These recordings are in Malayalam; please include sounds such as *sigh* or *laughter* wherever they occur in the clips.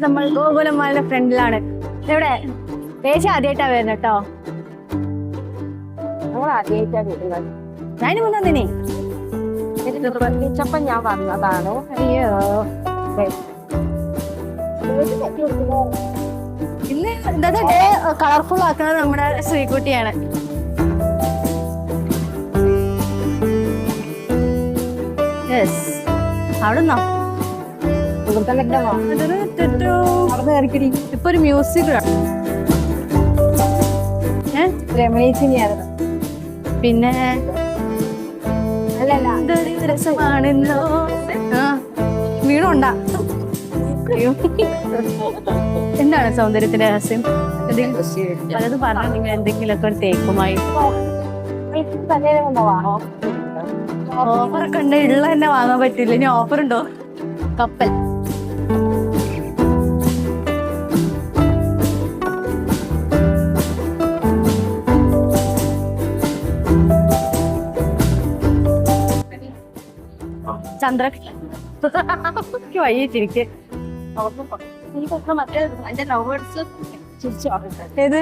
നമ്മൾ ഗോകുലമാലിന്റെ ഫ്രണ്ടിലാണ്. ഇവിടെ ചേച്ചി ആദ്യമായിട്ടാ വരുന്നത് കേട്ടോ. നമ്മൾ ആദ്യമായിട്ടാ വരുന്നത്. ഞാൻ മുന്നേ വിളിച്ചപ്പം ഞാൻ വന്നതാണ്. അയ്യോ. ഇന്ന് എന്താ കളർഫുൾ ആക്കുന്നത് നമ്മുടെ ശ്രീകുട്ടിയാണ്. യെസ് അവിടുന്നോ? ഇപ്പൊ ഒരു മ്യൂസിക് പിന്നെ? ആ. വീണുണ്ടാ. എന്താണ് സൗന്ദര്യത്തിന്റെ രഹസ്യം? പലതും പറഞ്ഞു നിങ്ങൾ എന്തെങ്കിലുമൊക്കെ തേക്കുമായി. ഓഫറൊക്കെ ഉണ്ട്. ഉള്ള തന്നെ വാങ്ങാൻ പറ്റില്ല. ഇനി ഓഫർ ഉണ്ടോ കപ്പൽ ചന്ദ്ര *laughs* വൈകിട്ടിരിക്കെ ഏത്?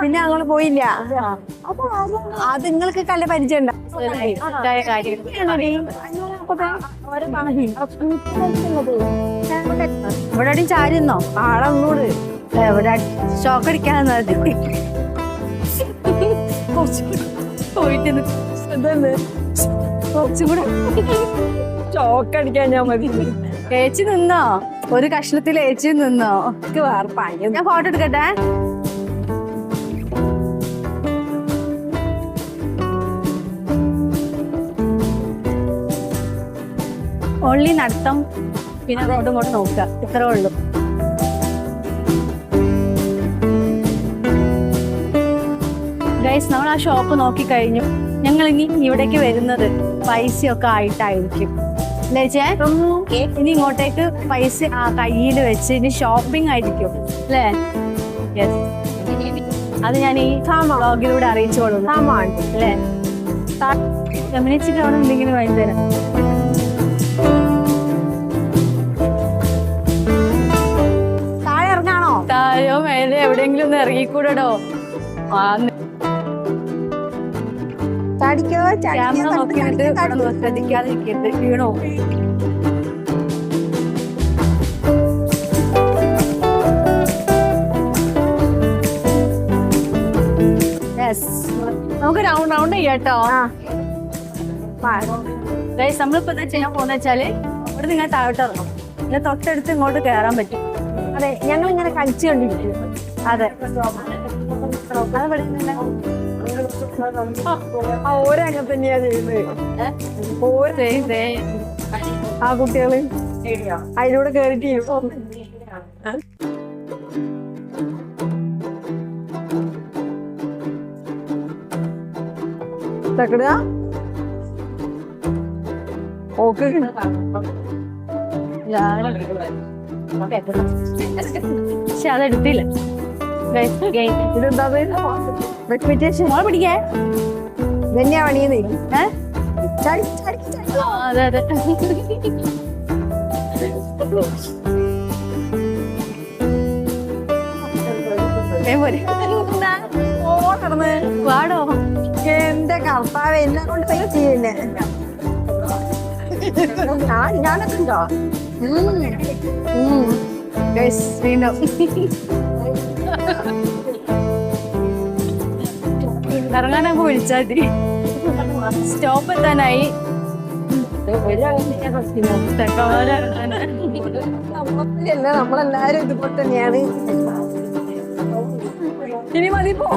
പിന്നെ ഞങ്ങൾ പോയില്ല. അത്. നിങ്ങൾക്ക് കല്ല പരിചയം ഇവിടെ അടി ചാരുന്നോ? ആളൊന്നൂട് എവിടെ? ഷോക്ക് അടിക്കാൻ പോയിട്ട് കുറച്ചും കൂടെ അടിക്കാൻ ഞാൻ മതി. കേച്ചി നിന്നോ? ഒരു കഷ്ണത്തിൽ ഏച്ചി നിന്നോ? എനിക്ക് ഞാൻ ഫോട്ടോ എടുക്കട്ടെ? ഓൺലി നടത്തം പിന്നെ അങ്ങോട്ടും ഇങ്ങോട്ടും നോക്കുക. ഇത്രേ ഉള്ളൂ. ഗൈസ് നമ്മൾ ആ ഷോപ്പ് നോക്കി കഴിഞ്ഞു ഞങ്ങൾ ഇനി ഇവിടേക്ക് വരുന്നത് പൈസയൊക്കെ ആയിട്ടായിരിക്കും. ഇനി ഇങ്ങോട്ടേക്ക് പൈസ ആ കയ്യിൽ വെച്ച് ഇനി ഷോപ്പിംഗ് ആയിരിക്കും. അല്ലേ? യെസ് അത് ഞാൻ ഈ ബ്ലോഗിലൂടെ അറിയിച്ചു സാമാൻ അല്ലേ? ഗമനിച്ചിട്ട് അവിടെ എന്തെങ്കിലും വൈകുന്നേരം താഴെ ഇറങ്ങാണോ? താഴെയോ മേലെ എവിടെയെങ്കിലും ഒന്ന് ഇറങ്ങിക്കൂടോ ആ ചാടിക്കോ? ക്യാമറ നോക്കിയിട്ട് ശ്രദ്ധിക്കാതെ ഇരിക്കരുത് വീണോ? യെസ് നമുക്ക് റൗണ്ട് റൗണ്ട് ചെയ്യാട്ടോ. നമ്മളിപ്പോ എന്താ ചെയ്യാൻ പോകുന്ന വെച്ചാൽ ഇവിടെ നിങ്ങൾ താഴോട്ട് ഇറങ്ങും പിന്നെ തൊട്ടടുത്ത് ഇങ്ങോട്ട് കയറാൻ പറ്റും. അതെ ഞങ്ങൾ ഇങ്ങനെ കഴിച്ചു കണ്ടിരിക്കും. അതെ. അത് ഇവിടെ. ഓരങ്ങനെ തന്നെയാ ചെയ്യുന്നത്. ആ കുട്ടികൾ അതിലൂടെ കേറിട്ട് ചെയ്യും ഓക്കെ പക്ഷെ അതെടുത്തില്ല. ഇതെന്താ മോളെ പിടിക്കേ. ഇതന്നെയാ പണിയുന്നേ. ഏ? ചാടി ചാടി ചാടി. അതെ അതെ. വാടോ. എന്റെ കർത്താവ് എന്നെ കൊണ്ട് പറ്റിയല്ലേ ഞാൻ ഞാനൊക്കെ ഉണ്ടോ? Guys, വീണ്ടും അങ്ങ് വിളിച്ചാൽ മതി. സ്റ്റോപ്പ് എത്താനായി. നമ്മളെല്ലാരും ഇതുപോലെ തന്നെയാണ്. ഇനി മതി പോ.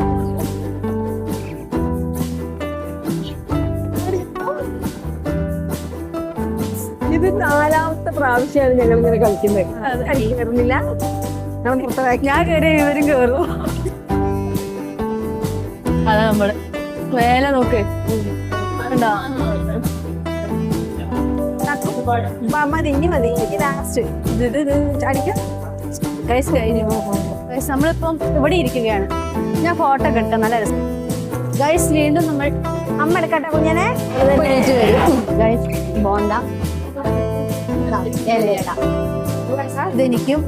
ഇത് നാലാമത്തെ പ്രാവശ്യമാണ് ഞങ്ങൾ ഇങ്ങനെ കളിക്കുന്നത്. അതെ. കളിക്ക് കയറുന്നില്ല നമ്മൾ പുറത്താക്കി ഞാൻ കയറി ഇവരും കേറും. അതാ നമ്മൾ. മേലെ നോക്ക്. കണ്ടോ? മതി ഇനി മതി. ഇനി ലാസ്റ്റ് ചാടിക്കാം ഗൈസ് കഴിഞ്ഞു. ഗൈസ് നമ്മളിപ്പം ഇവിടെ ഇരിക്കുകയാണ്. ഞാൻ ഫോട്ടോ ഒക്കെ എടുക്കാം. നല്ല രസം. ഗൈസ് വീണ്ടും നമ്മൾ അമ്മ എടുക്കട്ടെ കുഞ്ഞനെ? ഗൈസ് ബോണ്ട. ഇതെനിക്കും.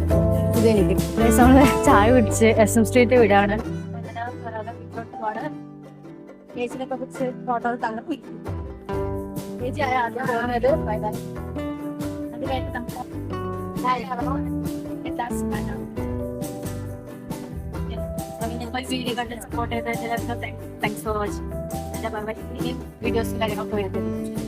ഇതെനിക്കും. ഗൈസ് നമ്മൾ ചായ കുടിച്ച് എസ് എം സ്ട്രീറ്റ് വിടാണ്. ചേച്ചിനൊക്കെ കുറിച്ച് ഫോട്ടോ തള്ളി ചേച്ചി ആദ്യം പോകുന്നത്? വയനാട്. അത് കഴിഞ്ഞിട്ട് നമുക്ക് വീഡിയോ കണ്ട് സപ്പോർട്ട് ചെയ്ത എല്ലാവർക്കും താങ്ക്സ് ഫോർ വാച്ചിങ് വീഡിയോസ് കാര്യങ്ങളൊക്കെ വരുന്നത്